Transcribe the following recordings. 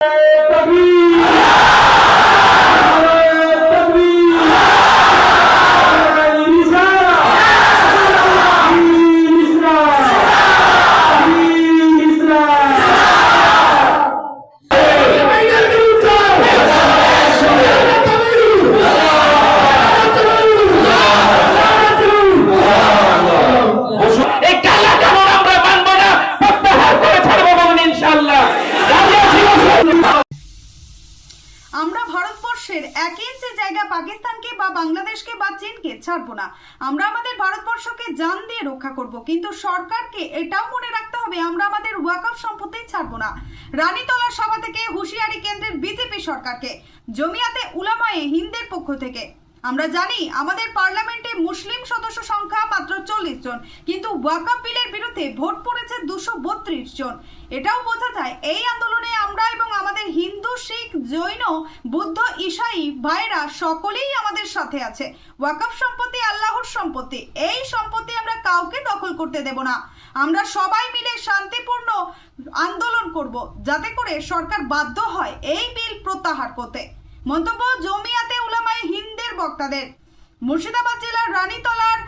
এই ভারতবর্ষের এক ইঞ্চি জায়গা পাকিস্তানকে বা বাংলাদেশকে বা চীনকে ছাড়বো না। আমরা আমাদের ভারতবর্ষকে জান দিয়ে রক্ষা করব, কিন্তু সরকারকে এটাও মনে রাখতে হবে, আমরা আমাদের ওয়াকফ সম্পত্তি ছাড়বো না। রানীতলা সভা থেকে হুঁশিয়ারি কেন্দ্রের বিজেপি সরকারকে, জমিয়াতে উলামায়ে হিন্দের পক্ষ থেকে। আমরা জানি আমাদের পার্লামেন্টে মুসলিম সদস্য সংখ্যা মাত্র চল্লিশ জন, কিন্তু ওয়াকাপ বিলের বিরুদ্ধে ভোট পড়েছে দুশো বত্রিশ জন। এটাও বোঝা যায় এই আন্দোলনে আমরা এবং আমাদের হিন্দু, শিখ, জৈন, বুদ্ধ ঈসাই ভাইরা সকলেই আমাদের সাথে আছে। ওয়াকাপ সম্পত্তি আল্লাহর সম্পত্তি, এই সম্পত্তি আমরা কাউকে দখল করতে দেব না। আমরা সবাই মিলে শান্তিপূর্ণ আন্দোলন করব, যাতে করে সরকার বাধ্য হয় এই বিল প্রত্যাহার করতে। মন্তব্য জমিয়াতে উলামায়ে হিন্দের বক্তাদের। মুর্শিদাবাদ জেলার রানীতলার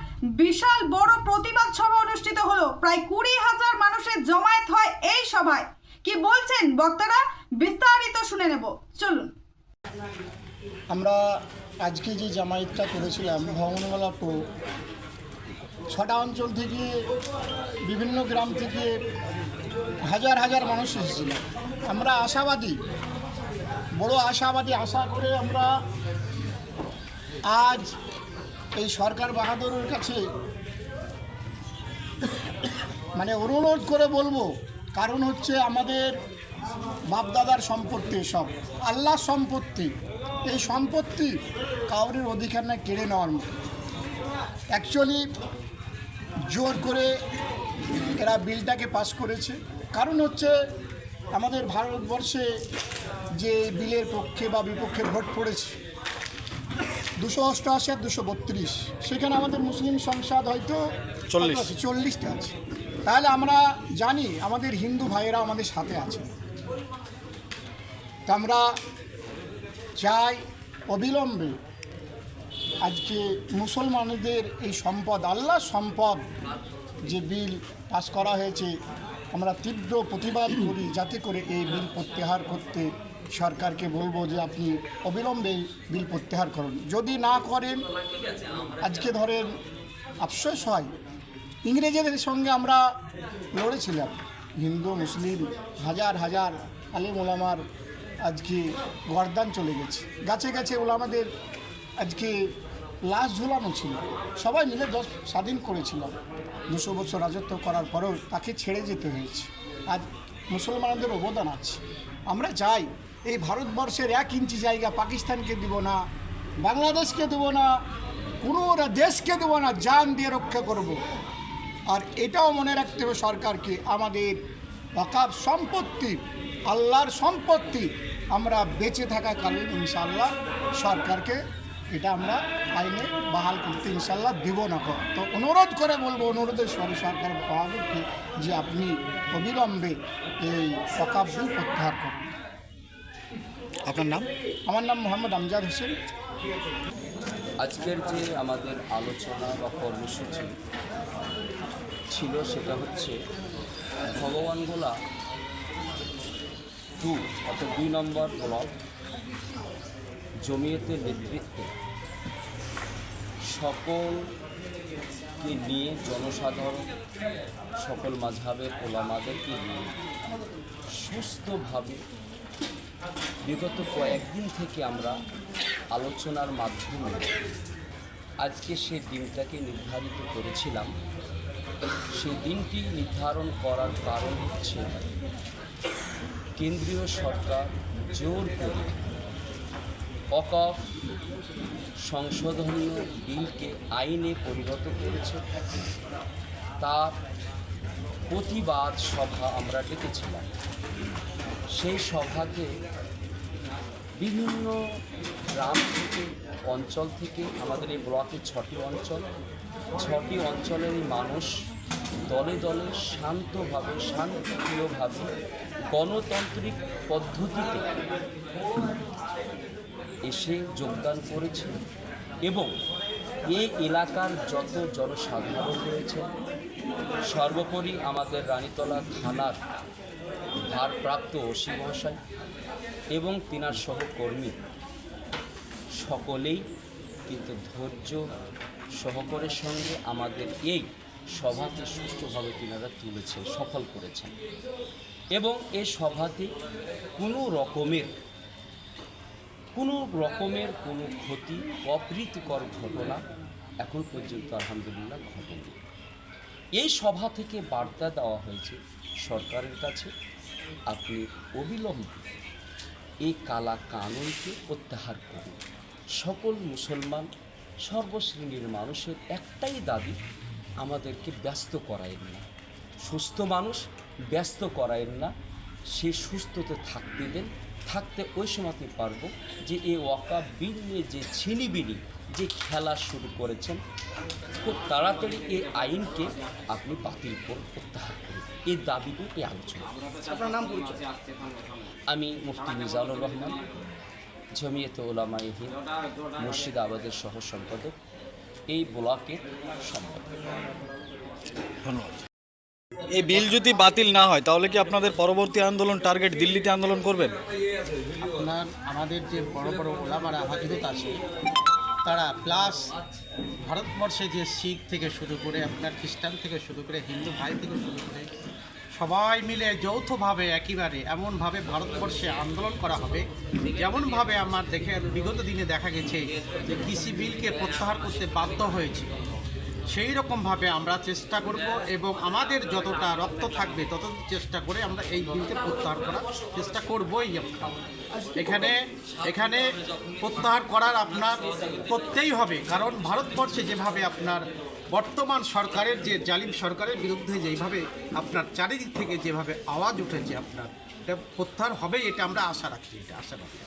বিশাল বড় প্রতিবাদ সভা অনুষ্ঠিত হলো। প্রায় কুড়ি হাজার মানুষের জমায়েত হয় এই সভায়। কি বলছেন বক্তারা? বিস্তারিত শুনে নেব। চলুন। আমরা আজকে যে জামায়াতটা করেছিলাম ভবনওয়ালা টু, ছটা অঞ্চল থেকে বিভিন্ন গ্রাম থেকে হাজার হাজার মানুষ এসেছিল। আমরা আশাবাদী, বড় আশাবাদী আশা করে আমরা আজ এই সরকার বাহাদুরের কাছে মানে অনুরোধ করে বলব, কারণ হচ্ছে আমাদের বাপদাদার সম্পত্তি সব আল্লাহ সম্পত্তি। এই সম্পত্তি কাউরের অধিকার না কেড়ে নেওয়ার মতো। অ্যাকচুয়ালি জোর করে এরা বিলটাকে পাস করেছে। কারণ হচ্ছে আমাদের ভারতবর্ষে যে বিলের পক্ষে বা বিপক্ষে ভোট পড়েছে দুশো অষ্টআশি আর দুশো বত্রিশ। সেখানে আমাদের মুসলিম সংসদ হয়তো চল্লিশ। চল্লিশটা আছে। তাহলে আমরা জানি আমাদের হিন্দু ভাইয়েরা আমাদের সাথে আছে। তা আমরা চাই অবিলম্বে আজকে মুসলমানদের এই সম্পদ আল্লাহ সম্পদ যে বিল পাস করা হয়েছে আমরা তীব্র প্রতিবাদ করি যাতে করে এই বিল প্রত্যাহার করতে সরকারকে বলব যে আপনি অবিলম্বে বিল প্রত্যাহার করুন। যদি না করেন, আজকে ধরেন আফসোস হয়। ইংরেজদের সঙ্গে আমরা লড়েছিলাম। হিন্দু, মুসলিম, হাজার হাজার আলিম ওলামার আজকে গরদান চলে গেছে। গাছে গাছে ওলামাদের আজকে লাশ ঝুলানো ছিল। সবাই মিলে দশ স্বাধীন করেছিলাম দুশো বছর রাজত্ব করার পরেও তাকে ছেড়ে যেতে হয়েছে। আজ মুসলমানদের অবদান আছে। আমরা চাই এই ভারতবর্ষের এক ইঞ্চি জায়গা পাকিস্তানকে দিব না, বাংলাদেশকে দেবো না, কোনো দেশকে দেবো না জান দিয়ে রক্ষা করব। আর এটাও মনে রাখতে হবে সরকারকে, আমাদের অকাপ সম্পত্তি, আল্লাহর সম্পত্তি আমরা বেঁচে থাকাকালীন ইনশাল্লাহ সরকারকে এটা আমরা আইনে বাহাল করতে ইনশাল্লাহ দেব না। তো অনুরোধ করে বলব, অনুরোধের স্বরে সরকার বাহাদুরকে যে আপনি অবিলম্বে এই বিল প্রত্যাহার করুন আপনার নাম? আমার নাম মোহাম্মদ আমজাদ হোসেন। আজকের যে আমাদের আলোচনা বা কর্মসূচি ছিল সেটা হচ্ছে ভগবানগোলা টু অর্থাৎ দুই নম্বর ব্লক জমিয়তের নেতৃত্বে সকলকে নিয়ে জনসাধারণ সকল মাঝহাবের ওলামাদেরকে নিয়ে সুস্থভাবে বিগত কয়েকদিন থেকে আমরা আলোচনার মাধ্যমে আজকে সে দিনটাকে নির্ধারিত করেছিলাম। সেই দিনটি নির্ধারণ করার কারণ হচ্ছে কেন্দ্রীয় সরকার জোর করে অকফ সংশোধনীয় বিলকে আইনে পরিণত করেছে। তার প্রতিবাদ সভা আমরা ডেকেছিলাম। সেই সভাতে বিভিন্ন গ্রাম থেকে, অঞ্চল থেকে, আমাদের এই ব্লকের ছটি অঞ্চল, ছটি অঞ্চলেরই মানুষ দলে দলে শান্তভাবে, শান্তিপ্রিয়ভাবে গণতান্ত্রিক পদ্ধতিতে এসে যোগদান করেছে এবং এই এলাকার যত জনসাধারণ রয়েছে, সর্বোপরি আমাদের রানীতলা থানার ভারপ্রাপ্ত ওসি মহাশয় এবং তিনার সহকর্মী। সকলেই কিন্তু ধৈর্য সহকারের সঙ্গে আমাদের এই সভাকে সুষ্ঠুভাবে তিনারা তুলেছেন, সফল করেছেন। এবং এই সভাতে কোনো রকমের কোনো রকমের কোনো ক্ষতি, অপ্রীতিকর ঘটনা এখন পর্যন্ত আলহামদুলিল্লাহ ঘটেনি। এই সভা থেকে বার্তা দেওয়া হয়েছে সরকারের কাছে আপনি অবিলম্বে এই কালা কানুনকে প্রত্যাহার করুন। সকল মুসলমান, সর্বশ্রেণীর মানুষের একটাই দাবি, আমাদেরকে ব্যস্ত করায়েন না। সুস্থ মানুষ ব্যস্ত করায়েন না। সে সুস্থতে থাকতে দেন। থাকতে ওই সময়তে পারব যে এ ওয়াকা বিল নিয়ে যে ছিনিবিনি যে খেলা শুরু করেছেন খুব তাড়াতাড়ি এই আইনকে আপনি বাতিল করে প্রত্যাহার করুন। এই দাবিটি এই আলোচনা। আপনার নাম আমি মুফতি মিজানুর রহমান জমিয়ত ওলামাই হিন্দ মুর্শিদাবাদের সহ সম্পাদক। এই ব্লকের সম্পাদক। ধন্যবাদ। এই বিল যদি বাতিল না হয় তাহলে কি আপনাদের পরবর্তী আন্দোলন টার্গেট দিল্লিতে আন্দোলন করবেন? আপনার আমাদের যে বড় বড় ওলামারা হজরত আছে তারা প্লাস ভারতবর্ষে যে শিখ থেকে শুরু করে আপনার খ্রিস্টান থেকে শুরু করে হিন্দু ভাই থেকে শুরু করে সবাই মিলে যৌথভাবে একেবারে এমনভাবে ভারতবর্ষে আন্দোলন করা হবে। যেমনভাবে আমার দেখে বিগত দিনে দেখা গেছে যে কৃষি বিলকে প্রত্যাহার করতে বাধ্য হয়েছে। সেই রকমভাবে আমরা চেষ্টা করব এবং আমাদের যতটা রক্ত থাকবে তত চেষ্টা করে আমরা এই বিলকে প্রত্যাহার করার চেষ্টা করবই এখানে এখানে প্রত্যাহার করার আপনার করতেই হবে, কারণ ভারতবর্ষে যেভাবে আপনার বর্তমান সরকারের যে জালিম সরকারের বিরুদ্ধে যেভাবে আপনার চারিদিক থেকে যেভাবে আওয়াজ উঠেছে আপনার, এটা প্রত্যাহার হবে এটা আমরা আশা রাখি এটা আশা রাখি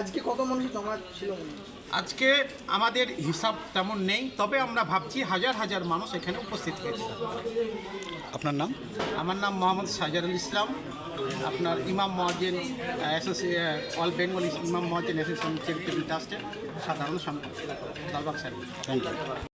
আজকে কত মানুষ জমা ছিল মনে আজকে আমাদের হিসাব তেমন নেই তবে আমরা ভাবছি হাজার হাজার মানুষ এখানে উপস্থিত হয়েছে। আপনার নাম? আমার নাম মোহাম্মদ সাজারুল ইসলাম। আপনার ইমাম মহাজেন অল বেঙ্গল ইমাম মহাজেন অ্যাসোসিয়েশন চ্যারিটেবল ট্রাস্টের সাধারণ সম্পাদক ধন্যবাদ স্যার থ্যাংক ইউ